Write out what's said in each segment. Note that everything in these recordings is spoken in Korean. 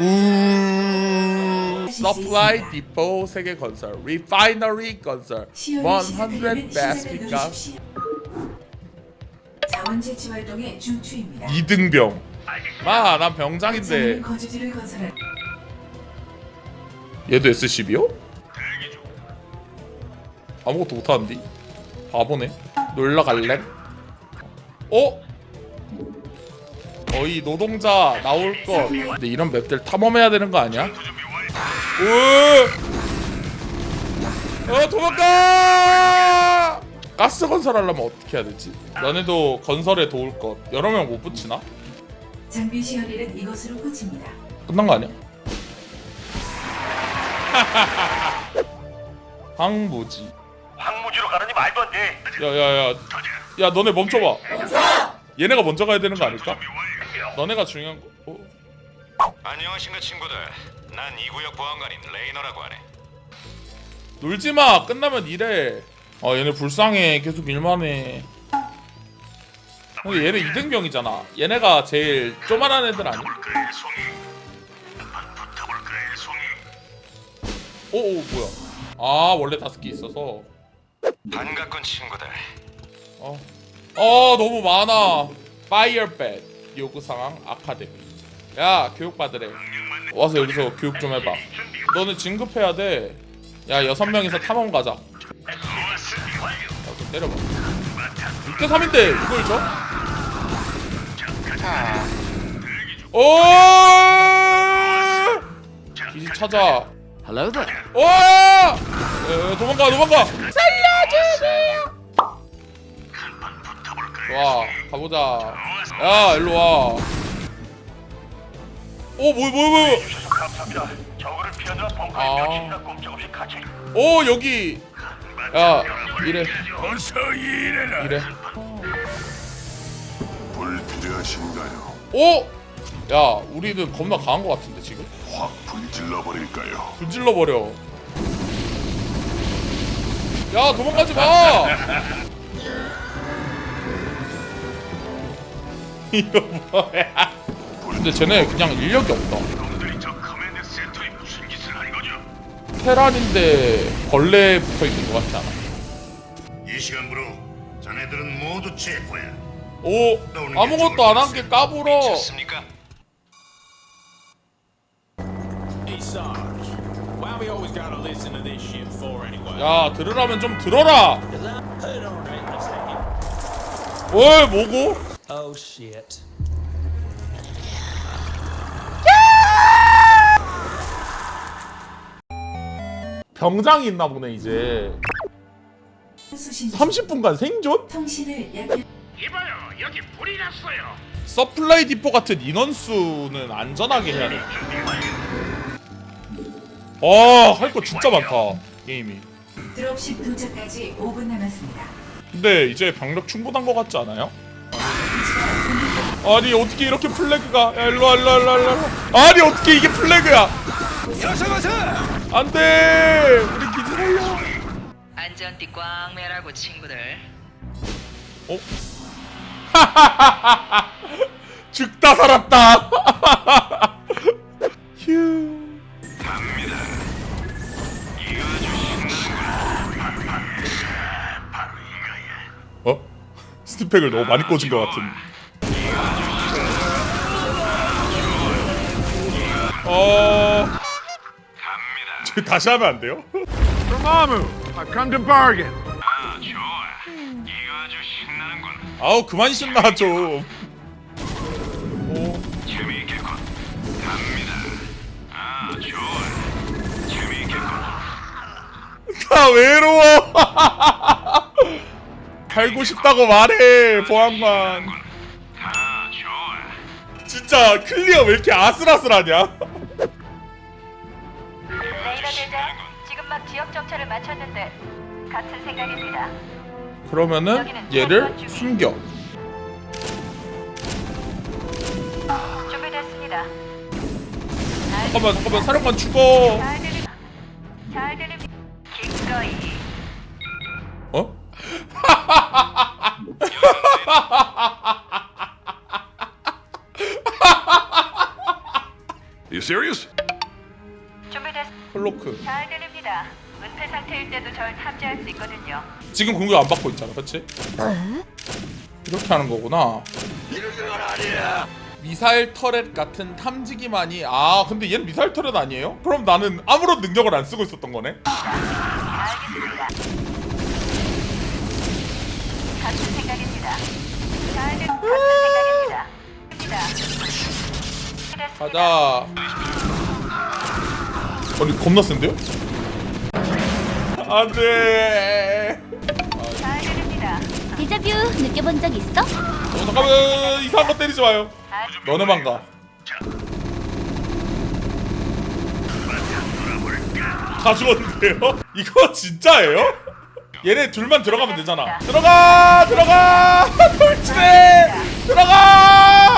우 서플라이 디포 세계 건설. 리파이너리 건설 100 베스트 가. 자원 채취 활동의. 이등병. 아 난 병장인데. 새로운 거주지를 건설할 얘도 SCB요? 아무것도 못하는데? 바보네. 놀러 갈래? 어? 어이 노동자 나올 것 근데 이런 맵들 탐험해야 되는 거 아니야? 오! 어 도망가! 가스 건설하려면 어떻게 해야 되지? 너네도 건설에 도울 것 여러 명 못 붙이나? 장비 시연일은 이것으로 끝입니다. 끝난 거 아니야? 황무지 황무지로 가느니 말도 안 돼. 야야야 야 너네 멈춰봐 얘네가 먼저 가야 되는 거 아닐까? 너네가 중요한 거 어? 안녕하신가 친구들. 난 이 구역 보안관인 레이너라고 하네. 놀지 마 끝나면 일해 아 얘네 불쌍해 계속 일만 해 근데 얘네 이등병이잖아 얘네가 제일 쪼만한 애들 아니야? 그래 송이. 한판 붙어볼 그래 송이. 오오 뭐야 아 원래 다섯 개 있어서 반갑군 친구들. 어, 어 너무 많아. 파이어뱃 요구사항 아카데미. 야 교육 받으래. 와서 여기서 교육 좀 해봐. 너는 진급해야 돼. 야 여섯 명이서 탐험 가자. 가서 때려봐. 6대 3인데 이걸 줘? 오! 기지 찾아. Hello there. 오! 에, 도망가 도망가. 살려주세요. 와 가보자 야 일로 와 오, 뭐야, 뭐야, 뭐야. 주셔서 감사합니다. 저거를 피하느라 벙커에 아. 며칠이나 꼼짝없이 갇혀. 오, 여기. 야, 이래, 어서 일해라. 이래. 불필요하신가요? 오! 야, 우리는 겁나 강한 것 같은데, 지금? 확 불질러 버릴까요? 불질러 버려. 야, 도망가지 마! 이거 뭐야? 근데 쟤네 그냥 인력이 없다. 놈들이 저 커맨드 센터에 무슨 짓을 한 거죠? 테란인데 벌레 붙어 있는 것 같지 않아? 이 시간부로 자네들은 모두 체포야. 오, 아무것도 안 한 게 까불어. 좋습니까? Hey Sarge, why we always gotta listen to this shit for anyway? 야, 들으라면 좀 들어라. Hold on a. 뭘 뭐고? Oh shit. 병장이 있나 보네 이제. 수신 30분간 생존? 통신을 이봐요, 여기 불이 났어요. 서플라이 디포 같은 인원수는 안전하게 해야 돼. 아, 할 거 진짜 많다. 게임이. 드롭십 도착까지 5분 남았습니다. 근데 이제 병력 충분한 것 같지 않아요? 아니 어떻게 이렇게 플래그가? 야 일로 와 일로 와 일로 와 일로 와. 아니 어떻게 이게 플래그야? 안돼! 우리 살려 안전띠 꽝 매라고 친구들. 어? 죽다 살았다. 휴. 어? 스티팩을 너무 많이 꽂은 것 같은 어... 저 다시 하면 안 돼요? 아, 좋아. 이거 아주 신나는군. 아우 그만 신나 좀 재미있겠군. 갑니다. 아, 좋아. 재미있겠군. 다 외로워 살고 싶다고 말해 보안관 아, 좋아. 진짜 클리어 왜 이렇게 아슬아슬하냐 지역 정찰을 마쳤는데 같은 생각입니다. 그러면은 얘를 숨겨 준비됐습니다. 잠깐만 잠깐만 사령관 죽어 수 있거든요. 지금 공격 안 받고 있잖아 그치? 이렇게 하는 거구나 미사일 터렛 같은 탐지기만이 아 근데 얘는 미사일 터렛 아니에요? 그럼 나는 아무런 능력을 안 쓰고 있었던 거네? 알겠습니다. 같은 생각입니다. 잘 들. 같은 생각입니다. 입니다. 가자 아니 겁나 센데요? 안돼 잘 들립니다. 데자뷰 느껴본 적 있어? 어, 잠깐만 이상한 거 때리지 마요 너네만 가 다 죽었는데요? 이거 진짜예요? 얘네 둘만 들어가면 되잖아 들어가 들어가 돌진해 들어가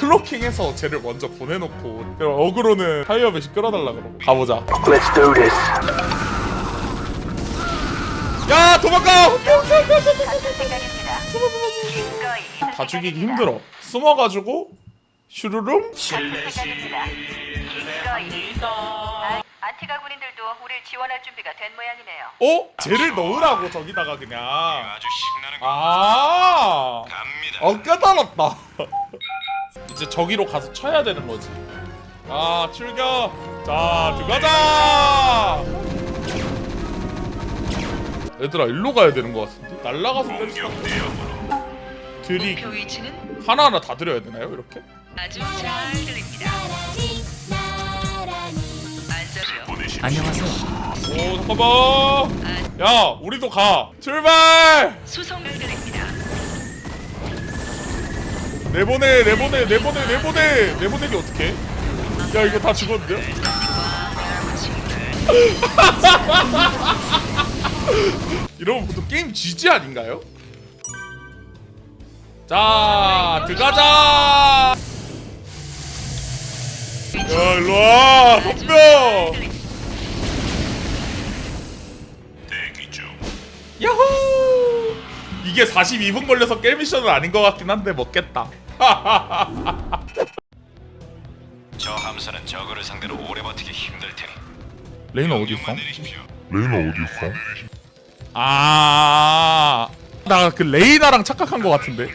클로킹해서 쟤를 먼저 보내놓고 그럼 어그로는 타이어벳이 끌어달라 그러고 가보자 Let's do this. 야 도망가 오케이, 오케이, 오케이, 오케이. 같은 생각입니다. 기꺼이 다 죽이기 힘들어 숨어가지고 슈루룽 같은 생각입니다. 기꺼이. 아, 안티가 군인들도 우릴 지원할 준비가 된 모양이네요. 어? 쟤를 넣으라고 저기다가 그냥 아주 신나는 거 아 갑니다. 어 깨달았다 이제 저기로 가서 쳐야 되는 거지. 아 출격! 자 들어가자! 얘들아 일로 가야 되는 거 같은데? 날라가서 때릴 수 없어 목표 위치는? 하나 하나 다 드려야 되나요 이렇게? 아주 잘 들립니다. 보내십시오. 오 잠깐만! 야 우리도 가! 출발! 수송을 드립니다. 내보내 내보내 내보내 내보내 내보내기 어떻게? 야 이거 다 죽었는데요? 친구들. 이러면 보통 게임 GG 아닌가요? 자 들어가자 야 일로와 덤벼. 야호 이게 42분 걸려서 게임 미션은 아닌 것 같긴 한데 먹겠다 저 함선은 저거를 상대로 오래 버티기 힘들 테니 레이너 어디 있어? 내리십시오. 레이너 어디 있어? 아, 나 그 레이나랑 착각한 것 같은데.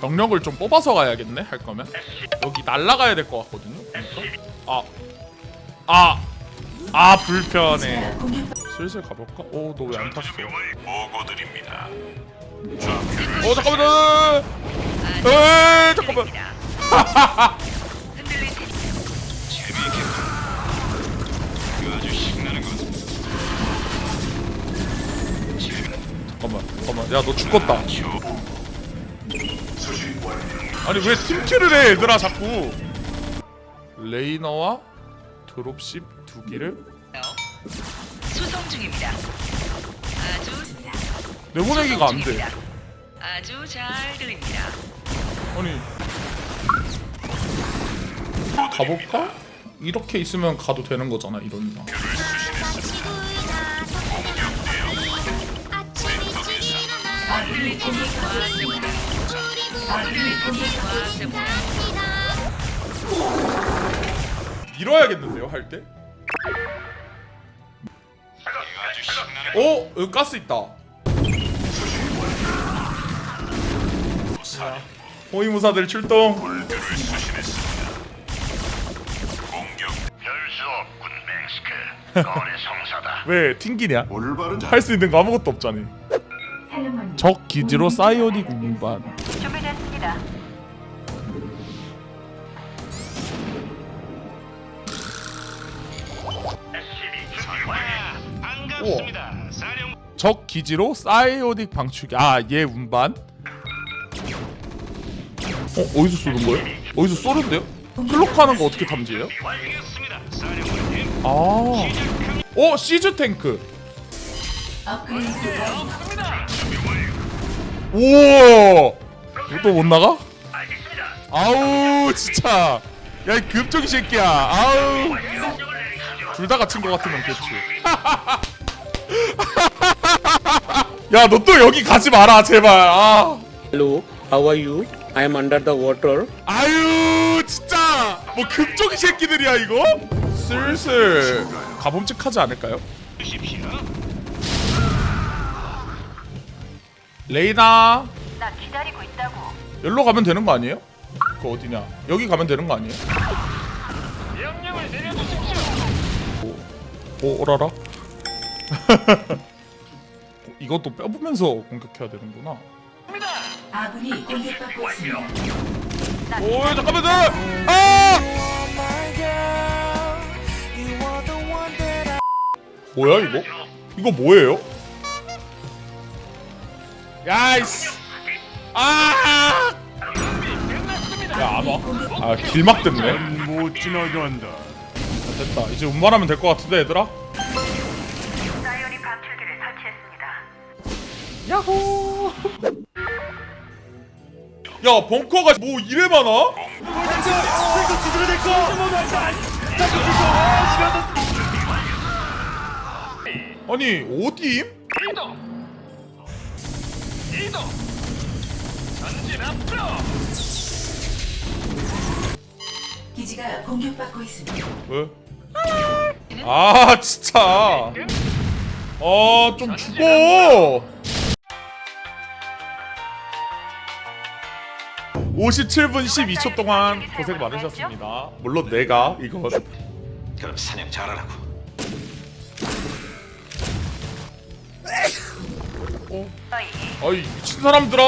경력을 좀 뽑아서 가야겠네 할 거면 여기 날라가야 될 것 같거든요. 그러니까 아, 아, 아 불편해. 공격 슬슬 가볼까? 오, 너왜 안 탔어? 보고 드립니다. 어 잠깐만. 에이 잠깐만. 신나는 거. 잠깐만, 잠깐만. 야 너 죽겠다. 아니 왜 팀킬을 해 얘들아 자꾸. 레이너와 드롭십 두 기를 수송 중입니다. 아주 내보내기가 안 돼. 아주 잘 들립니다. 아니 가볼까? 이렇게 있으면 가도 되는 거잖아 공격받고 있습니다. 밀어야겠는데요 할 때? 어? 여기 가스 있다 호위무사들 출동 물들을 수신했습니다. 공격. 별수 없군, 맹스크. 거래 성사다. 왜 튕기냐? 올바른 할수 있는 거 아무것도 없잖니. 적 기지로 사이오닉 운반 준비됐습니다. 반갑습니다. 적 기지로 사이오닉 방출기 아얘 운반 어? 어디서 쏘는 거예요? 어디서 쏘는데요? 클록하는 거 어떻게 탐지해요? 아 어? 시즈 탱크. 우와 이거 못 나가? 아우 진짜 야 이 급종이 새끼야 아우 둘 다 갇힌 것 같으면 그렇지 야 너 또 여기 가지 마라 제발 아 헬로 How are you? I am under the water. 아유 진짜 뭐 극적인 새끼들이야 이거? 슬슬 가봄직하지 않을까요? 레이나 나 기다리고 있다고. 여기로 가면 되는 거 아니에요? 그 어디냐? 여기 가면 되는 거 아니에요? 오, 오 오라라? 이것도 뼈보면서 공격해야 되는구나. 아군이 공격받고 있습니다. 오 잠깐만 아! 뭐야 이거? 이거 뭐예요? 야이씨 아! 야안 와? 아 길막 됐네 못 지나간다. 아, 됐다 이제 운반하면 될 것 같은데 얘들아? 야호 야 벙커가 뭐 이래 많아? 아니 어디임? 기지가 공격받고 있습니다. 왜? 아 진짜 아 좀 죽어 57분 12초 동안 고생 많으셨습니다 물론 내가 이거 그럼 사냥 잘하라고. 아이 미친 사람들아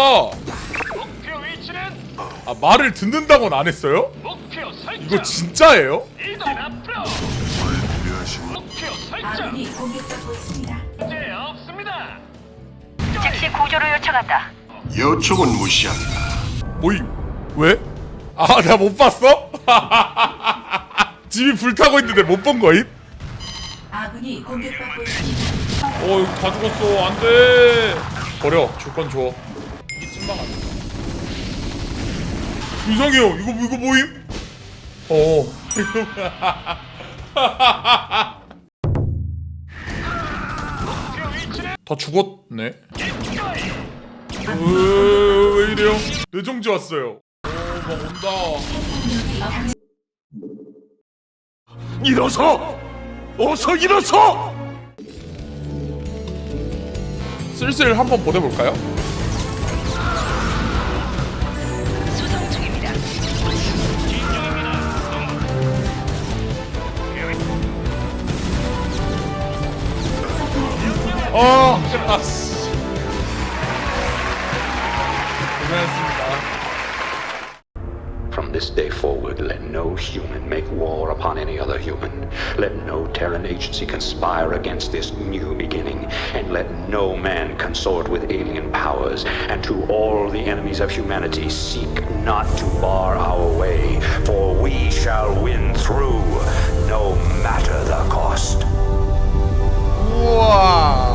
아 말을 듣는다고는 안 했어요? 이거 진짜예요? 아군이 공격받고 있습니다. 즉시 구조를 요청한다. 요청은 무시한다. 뭐임? 왜? 아 내가 못 봤어? 집이 불타고 있는데 못 본 거임? 아군이 공격받고 있습니다. 어 이거 다 죽었어 안 돼 버려 줄 건 줘 이게 찐방 아니야 이상해요 이거 이거 뭐임? 어 다 죽었네 으, 왜 이래요? 뇌정지 왔어요 오막 온다 일어서! 어서 일어서! 슬슬 한번 보내볼까요? 수송 중입니다. 어. 고 this day forward, let no human make war upon any other human. Let no Terran agency conspire against this new beginning, and let no man consort with alien powers. And to all the enemies of humanity, seek not to bar our way, for we shall win through, no matter the cost. Wow.